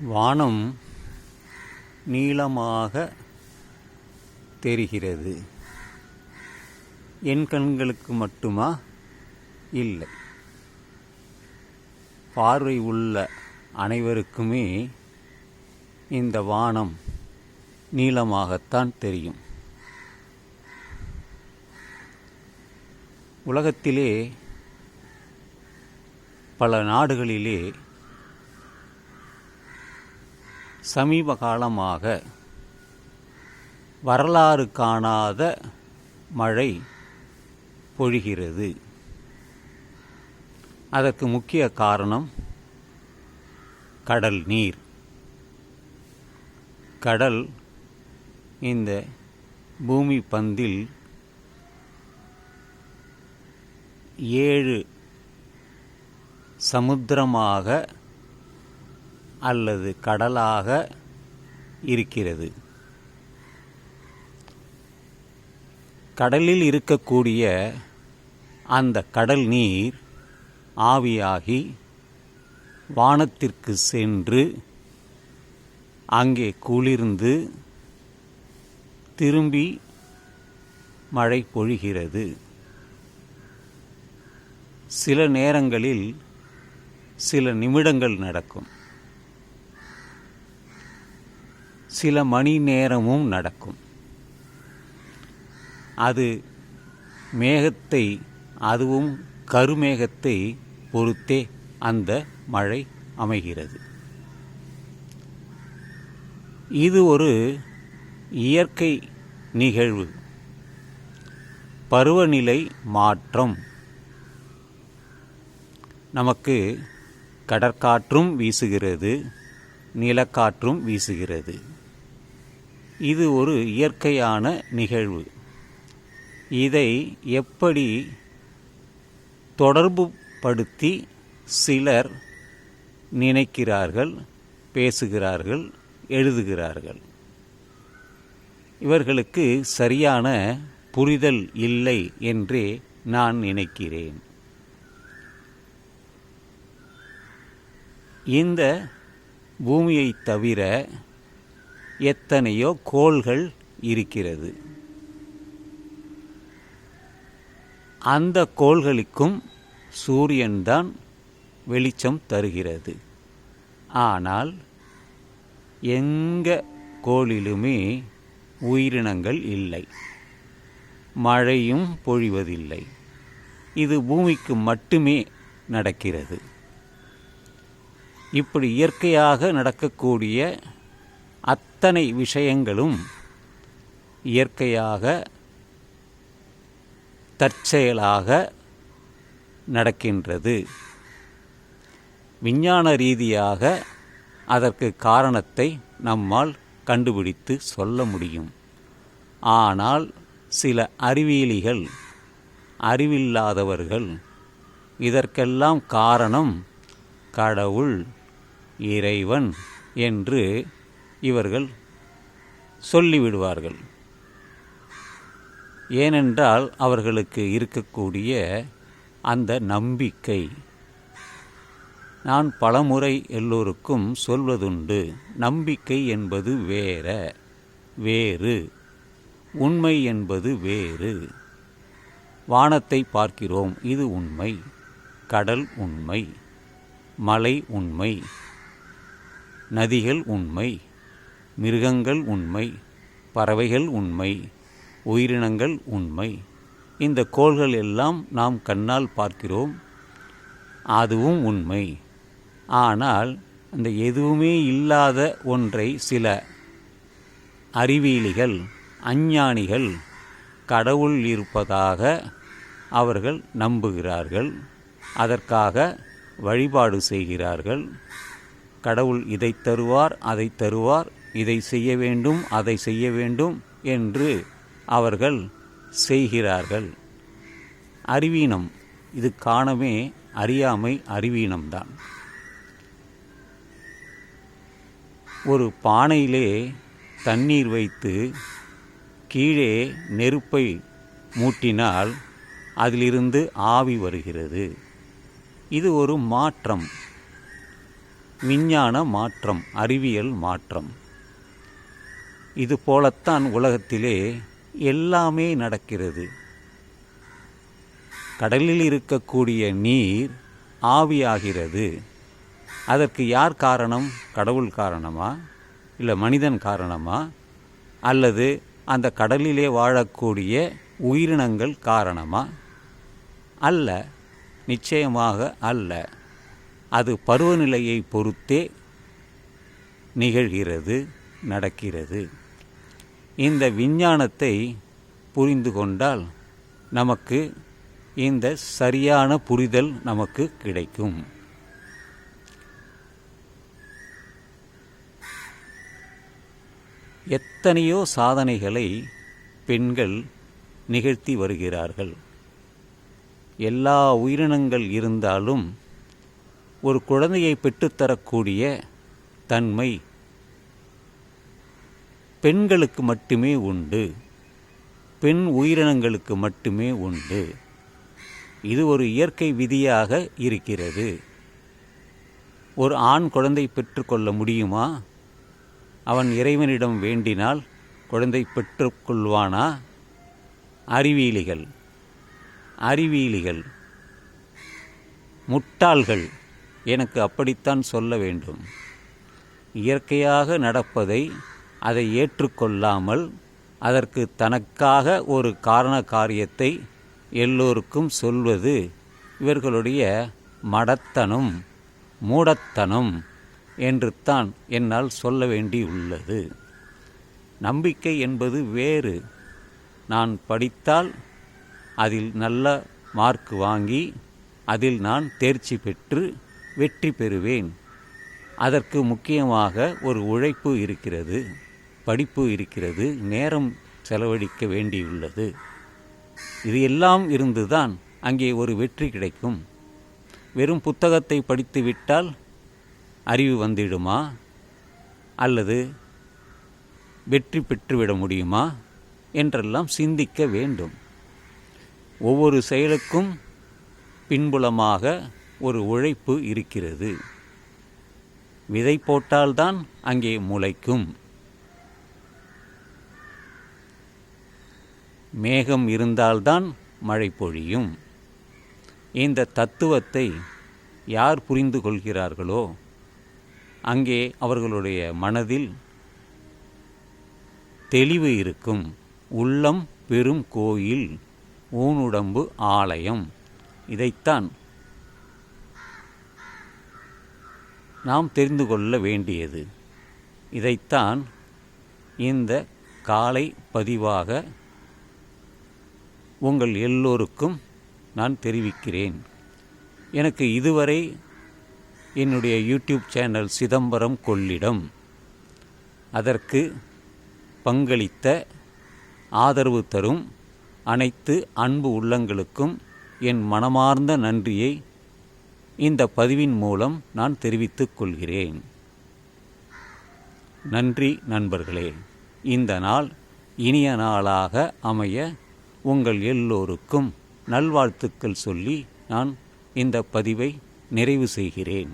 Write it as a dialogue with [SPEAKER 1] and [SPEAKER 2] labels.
[SPEAKER 1] வானம் நீளமாக தெரிகிறது. என் கண்களுக்கு மட்டுமா? இல்லை. பார்வை உள்ள அனைவருக்குமே இந்த வானம் நீளமாகத்தான் தெரியும். உலகத்திலே பல நாடுகளிலே சமீப காலமாக வரலாறு காணாத மழை பொழிகிறது. அதற்கு முக்கிய காரணம் கடல் நீர். கடல் இந்த பூமி பந்தில் ஏழு சமுத்திரமாக அல்லது கடலாக இருக்கிறது. கடலில் இருக்கக்கூடிய அந்த கடல் நீர் ஆவியாகி வானத்திற்கு சென்று அங்கே குளிர்ந்து திரும்பி மழை பொழிகிறது. சில நேரங்களில் சில நிமிடங்கள் நடக்கும். சில மணி நேரமும் நடக்கும். அது மேகத்தை அதுவும் கருமேகத்தை பொறுத்தே அந்த மழை அமைகிறது. இது ஒரு இயற்கை நிகழ்வு. பருவநிலை மாற்றம். நமக்கு கடற்காற்றும் வீசுகிறது நிலக்காற்றும் வீசுகிறது. இது ஒரு இயற்கையான நிகழ்வு. இதை எப்படி தொடர்புபடுத்தி சிலர் நினைக்கிறார்கள் பேசுகிறார்கள் எழுதுகிறார்கள்? இவர்களுக்கு சரியான புரிதல் இல்லை என்றே நான் நினைக்கிறேன். இந்த பூமியை தவிர எத்தனையோ கோள்கள் இருக்கிறது. அந்த கோள்களுக்கும் சூரியன்தான் வெளிச்சம் தருகிறது. ஆனால் எங்க கோளிலுமே உயிரினங்கள் இல்லை. மழையும் பொழிவதில்லை. இது பூமிக்கு மட்டுமே நடக்கிறது. இப்படி இயற்கையாக நடக்கக்கூடிய அத்தனை விஷயங்களும் இயற்கையாக தற்செயலாக நடக்கின்றது. விஞ்ஞான ரீதியாக அதற்கு காரணத்தை நம்மால் கண்டுபிடித்து சொல்ல முடியும். ஆனால் சில அறிவியலிகள் அறிவில்லாதவர்கள் இதற்கெல்லாம் காரணம் கடவுள் இறைவன் என்று இவர்கள் சொல்லிவிடுவார்கள். ஏனென்றால் அவர்களுக்கு இருக்கக்கூடிய அந்த நம்பிக்கை நான் பலமுறை எல்லோருக்கும் சொல்வதுண்டு நம்பிக்கை என்பது வேற வேறு உண்மை என்பது வேறு. வானத்தை பார்க்கிறோம் இது உண்மை கடல் உண்மை மலை உண்மை நதிகள் உண்மை மிருகங்கள் உண்மை பறவைகள் உண்மை உயிரினங்கள் உண்மை. இந்த கோள்கள் எல்லாம் நாம் கண்ணால் பார்க்கிறோம் அதுவும் உண்மை. ஆனால் அந்த எதுவுமே இல்லாத ஒன்றை சில அறிவியலிகள் அஞ்ஞானிகள் கடவுள் இருப்பதாக அவர்கள் நம்புகிறார்கள். அதற்காக வழிபாடு செய்கிறார்கள். கடவுள் இதை தருவார் அதை தருவார் இதை செய்ய வேண்டும் அதை செய்ய வேண்டும் என்று அவர்கள் செய்கிறார்கள். அறிவீனம் இது காணமே அறியாமை அறிவீனம்தான். ஒரு பானையிலே தண்ணீர் வைத்து கீழே நெருப்பை மூட்டினால் அதிலிருந்து ஆவி வருகிறது. இது ஒரு மாற்றம் விஞ்ஞான மாற்றம் அறிவியல் மாற்றம். இது போலத்தான் உலகத்திலே எல்லாமே நடக்கிறது. கடலில் இருக்கக்கூடிய நீர் ஆவியாகிறது. அதற்கு யார் காரணம்? கடவுள் காரணமா? இல்லை மனிதன் காரணமா? அல்லது அந்த கடலிலே வாழக்கூடிய உயிரினங்கள் காரணமா? அல்ல நிச்சயமாக அல்ல. அது பருவநிலையை பொறுத்தே நிகழ்கிறது. நடக்கிறது. இந்த விஞ்ஞானத்தை புரிந்து கொண்டால் நமக்கு இந்த சரியான புரிதல் நமக்கு கிடைக்கும். எத்தனையோ சாதனைகளை பெண்கள் நிகழ்த்தி வருகிறார்கள். எல்லா உயிரினங்கள் இருந்தாலும் ஒரு குழந்தையை பெற்றுத்தரக்கூடிய தன்மை பெண்களுக்கு மட்டுமே உண்டு. பெண் உயிரினங்களுக்கு மட்டுமே உண்டு. இது ஒரு இயற்கை விதியாக இருக்கிறது. ஒரு ஆண் குழந்தை பெற்றுக்கொள்ள முடியுமா? அவன் இறைவனிடம் வேண்டினால் குழந்தை பெற்றுக்கொள்வானா அறிவியலிகள் அறிவியலிகள் முட்டாள்கள் எனக்கு அப்படித்தான் சொல்ல வேண்டும். இயற்கையாக நடப்பதை அதை ஏற்றுக்கொள்ளாமல் அதற்கு தனக்காக ஒரு காரண காரியத்தை எல்லோருக்கும் சொல்வது இவர்களுடைய மடத்தனம் மூடத்தனம் என்று தான் என்னால் சொல்ல வேண்டியுள்ளது. நம்பிக்கை என்பது வேறு. நான் படித்தால் அதில் நல்ல மார்க் வாங்கி அதில் நான் தேர்ச்சி பெற்று வெற்றி பெறுவேன். அதற்கு முக்கியமாக ஒரு உழைப்பு இருக்கிறது. படிப்பு இருக்கிறது நேரம் செலவழிக்க வேண்டியுள்ளது. இது எல்லாம் இருந்துதான் அங்கே ஒரு வெற்றி கிடைக்கும். வெறும் புத்தகத்தை படித்துவிட்டால் அறிவு வந்துடுமா? அல்லது வெற்றி பெற்றுவிட முடியுமா? என்றெல்லாம் சிந்திக்க வேண்டும். ஒவ்வொரு செயலுக்கும் பின்புலமாக ஒரு உழைப்பு இருக்கிறது. விதை போட்டால்தான் அங்கே முளைக்கும். மேகம் இருந்தால்தான் மழை பொழியும். இந்த தத்துவத்தை யார் புரிந்து கொள்கிறார்களோ அங்கே அவர்களுடைய மனதில் தெளிவு இருக்கும். உள்ளம் பெரும் கோயில் ஊனுடம்பு ஆலயம். இதைத்தான் நாம் தெரிந்து கொள்ள வேண்டியது. இதைத்தான் இந்த காலை பதிவாக உங்கள் எல்லோருக்கும் நான் தெரிவிக்கிறேன். எனக்கு இதுவரை என்னுடைய யூடியூப் சேனல் சிதம்பரம் கொள்ளிடம். அதற்கு பங்களித்த ஆதரவு தரும் அனைத்து அன்பு உள்ளங்களுக்கும் என் மனமார்ந்த நன்றியை இந்த பதிவின் மூலம் நான் தெரிவித்துக் கொள்கிறேன். நன்றி நண்பர்களே இந்த நாள் இனிய நாளாக அமைய உங்கள் எல்லோருக்கும் நல்வாழ்த்துக்கள் சொல்லி நான் இந்த பதிவை நிறைவு செய்கிறேன்.